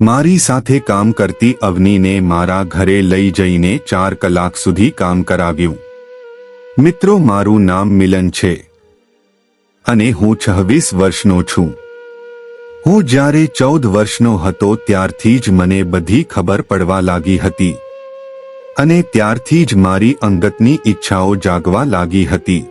મારી સાથે કામ કરતી અવનીને મારા ઘરે લઈ જઈને ચાર કલાક સુધી કામ કરાવ્યું. મિત્રો, મારું નામ મિલન છે અને હું છવ્વીસ વર્ષનો છું. હું જ્યારે ચૌદ વર્ષનો હતો ત્યારથી જ મને બધી ખબર પડવા લાગી હતી અને ત્યારથી જ મારી અંગતની ઈચ્છાઓ જાગવા લાગી હતી.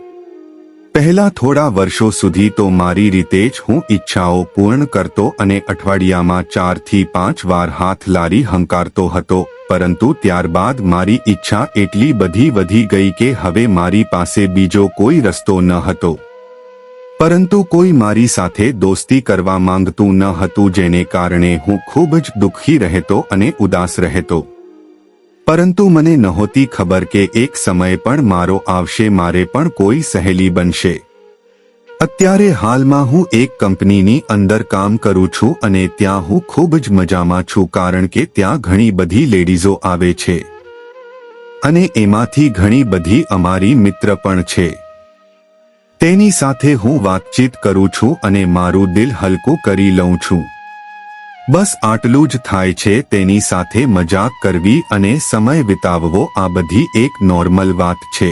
પહેલા થોડા વર્ષો સુધી તો મારી રીતે જ હું ઈચ્છાઓ પૂર્ણ કરતો અને અઠવાડિયામાં ચારથી પાંચ વાર હાથ લારી હંકારતો હતો, પરંતુ ત્યારબાદ મારી ઈચ્છા એટલી બધી વધી ગઈ કે હવે મારી પાસે બીજો કોઈ રસ્તો ન હતો. પરંતુ કોઈ મારી સાથે દોસ્તી કરવા માંગતું ન હતું જેને કારણે હું ખૂબ જ દુઃખી રહેતો અને ઉદાસ રહેતો. પરંતુ મને નહોતી ખબર કે એક સમય પણ મારો આવશે, મારે પણ કોઈ સહેલી બનશે. અત્યારે હાલમાં હું એક કંપનીની અંદર કામ કરું છું અને ત્યાં હું ખૂબ જ મજામાં છું કારણ કે ત્યાં ઘણી બધી લેડીઝો આવે છે. અને એમાંથી ઘણી બધી અમારી મિત્ર પણ છે. તેની સાથે હું વાતચીત કરું છું અને મારું દિલ હલકું કરી લઉં છું. બસ આટલું જ થાય છે, તેની સાથે મજાક કરવી અને સમય વિતાવવો આ બધી એક નોર્મલ વાત છે.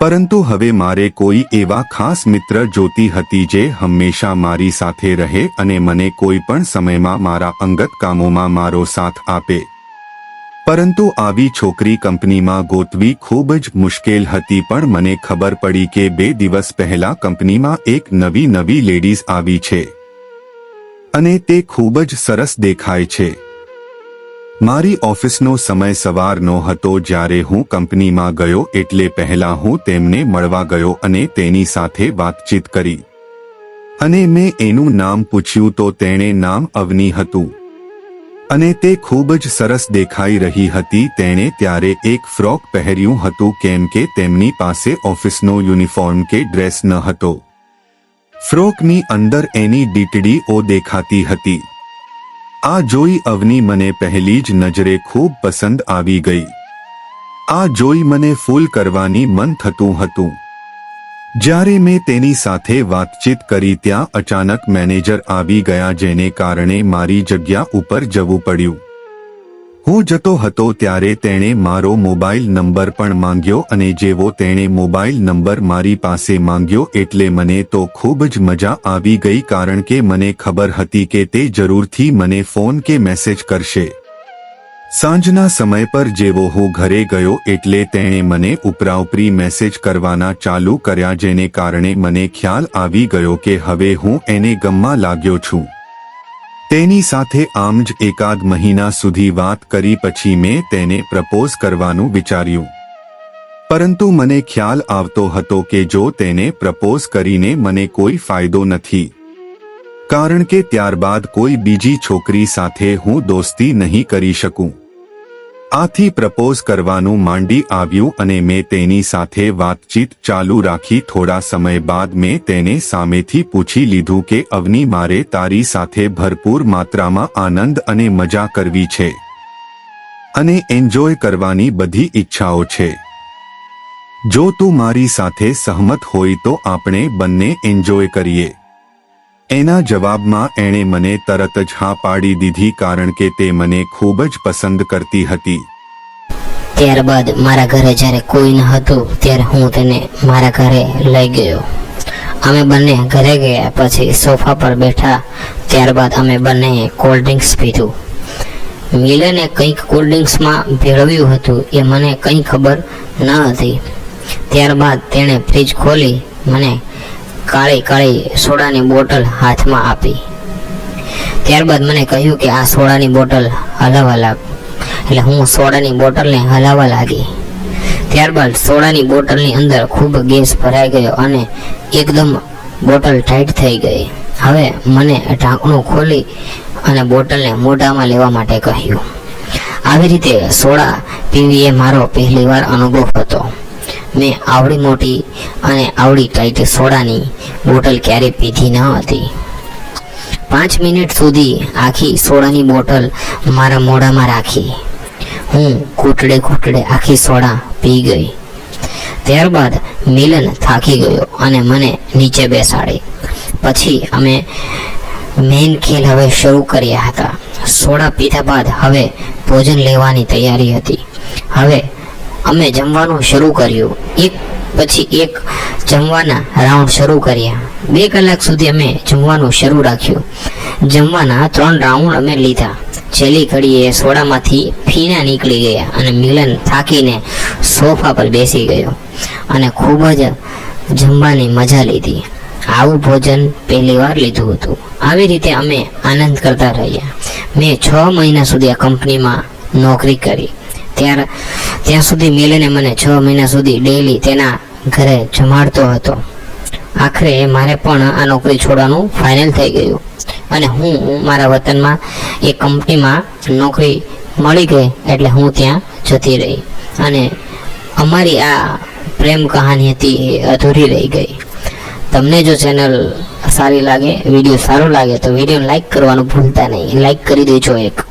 પરંતુ હવે મારે કોઈ એવા ખાસ મિત્ર જોતી હતી જે હંમેશા મારી સાથે રહે અને મને કોઈ પણ સમયમાં મારા અંગત કામોમાં મારો સાથ આપે. પરંતુ આવી છોકરી કંપનીમાં ગોતવી ખૂબ જ મુશ્કેલ હતી, પણ મને ખબર પડી કે બે દિવસ પહેલા કંપનીમાં એક નવી નવી લેડીઝ આવી છે. અને તે ખૂબ જ સરસ દેખાય છે. મારી ઓફિસનો સમય સવારનો હતો જ્યારે હું કંપનીમાં ગયો એટલે પહેલા હું તેમને મળવા ગયો અને તેની સાથે વાતચીત કરી. અને મેં એનું નામ પૂછ્યું તો તેણે નામ અવની હતું. અને તે ખૂબ જ સરસ દેખાઈ રહી હતી તેણે ત્યારે એક ફ્રોક પહેર્યું હતું કેમ કે તેમની પાસે ઓફિસનો યુનિફોર્મ કે ડ્રેસ ન હતો. ફ્રોકની અંદર એની ડીટડીઓ દેખાતી હતી. આ જોઈ અવની મને પહેલી જ નજરે ખૂબ પસંદ આવી ગઈ. આ જોઈ મને ફૂલ કરવાની મન થતું હતું. જ્યારે મેં તેની સાથે વાતચીત કરી ત્યાં અચાનક મેનેજર આવી ગયા જેને કારણે મારી જગ્યા ઉપર જવું પડ્યું. હું જતો હતો ત્યારે તેણે મારો મોબાઈલ નંબર પણ માંગ્યો અને જેવો તેણે મોબાઈલ નંબર મારી પાસે માંગ્યો એટલે મને તો ખૂબ જ મજા આવી ગઈ કારણ કે મને ખબર હતી કે તે જરૂરથી મને ફોન કે મેસેજ કરશે. સાંજના સમય પર જેવો હું ઘરે ગયો એટલે તેણે મને ઉપરાઉપરી મેસેજ કરવાના ચાલુ કર્યા જેને કારણે મને ખ્યાલ આવી ગયો કે હવે હું એને ગમવા લાગ્યો છું. તેની સાથે આમ જ એકાદ મહિના સુધી વાત કરી પછી મેં તેને પ્રપોઝ કરવાનું વિચાર્યું. પરંતુ મને ખ્યાલ આવતો હતો કે જો તેને પ્રપોઝ કરીને મને કોઈ ફાયદો નથી. કારણ કે ત્યારબાદ કોઈ બીજી છોકરી સાથે હું દોસ્તી નહીં કરી શકું. આથી પ્રપોઝ કરવાનું માંડી આવ્યું અને મેં તેની સાથે વાતચીત ચાલુ રાખી થોડા સમય બાદ મેં તેને સામેથી પૂછી લીધું કે, અવની, મારે તારી સાથે ભરપૂર માત્રામાં આનંદ અને મજા કરવી છે અને એન્જોય કરવાની બધી ઈચ્છાઓ છે. જો તું મારી સાથે સહમત હોય તો આપણે બંને એન્જોય કરીએ. એના જવાબમાં એણે મને તરત જ હા પાડી દીધી કારણ કે તે મને ખૂબ જ પસંદ કરતી હતી. ત્યારબાદ મારા ઘરે જ્યારે કોઈ ન હતું, ત્યારે હું તેને મારા ઘરે લઈ ગયો. અમે બંને ઘરે ગયા, પછી સોફા પર બેઠા, ત્યારબાદ અમે બંને કોલ્ડ ડ્રિંક્સ પીધું. મિલને કંઈક કોલ્ડ ડ્રિંક્સમાં ભેળવ્યું હતું એ મને કંઈ ખબર ન હતી. ત્યારબાદ તેણે ફ્રીજ ખોલી, મને કાળી કાળી સોડાની બોટલ હાથમાં આપી. ત્યારબાદ મને કહ્યું કે આ સોડાની બોટલ હલાવવા લાગ, એટલે હું સોડાની બોટલને હલાવવા લાગી. ત્યારબાદ સોડાની બોટલની અંદર ખૂબ ગેસ ભરાઈ ગયો અને એકદમ બોટલ ટાઈટ થઈ ગઈ. હવે મને ઢાંકણું ખોલી અને બોટલને મોઢામાં લેવા માટે કહ્યું. આવી રીતે સોડા પીવી એ મારો પહેલીવાર અનુભવ હતો. મેં આવડી મોટી અને આવડી ટાઈટ સોડાની બોટલ ક્યારેય પીધી ન હતી. પાંચ મિનિટ સુધી આખી સોડાની બોટલ મારા મોઢામાં રાખી. હું ઘૂંટડે ઘૂંટડે આખી સોડા પી ગઈ. ત્યારબાદ મિલન થાકી ગયો અને મને નીચે બેસાડી. પછી અમે મેઇન ખેલ હવે શરૂ કર્યા હતા. સોડા પીધા બાદ હવે ભોજન લેવાની તૈયારી હતી. હવે અમે જમવાનું શરૂ કર્યું. એક પછી એક જમવાના રાઉન્ડ શરૂ કર્યા. બે કલાક સુધી અમે જમવાનું શરૂ રાખ્યું. જમવાના ત્રણ રાઉન્ડ અમે લીધા. છેલ્લી ઘડીએ સોડામાંથી ફીણા નીકળી ગયા અને મિલન થાકીને સોફા પર બેસી ગયો અને ખૂબ જ જમવાની મજા લીધી. આવું ભોજન પહેલી વાર લીધું હતું. આવી રીતે અમે આનંદ કરતા રહ્યા. મેં છ મહિના સુધી આ કંપનીમાં નોકરી કરી. ત્યાર ત્યાં સુધી મિલને મને છ મહિના સુધી ડેલી તેના ઘરે જમાડતો હતો. આખરે મારે પણ આ નોકરી છોડવાનું ફાઇનલ થઈ ગયું. અને હું મારા વતનમાં એ કંપનીમાં નોકરી મળી ગઈ એટલે હું ત્યાં જતી રહી. અને અમારી આ પ્રેમ કહાની હતી એ અધૂરી રહી ગઈ. તમને જો ચેનલ સારી લાગે વીડિયો સારો લાગે તો વીડિયો લાઈક કરવાનું ભૂલતા નહીં. લાઈક કરી દેજો એક.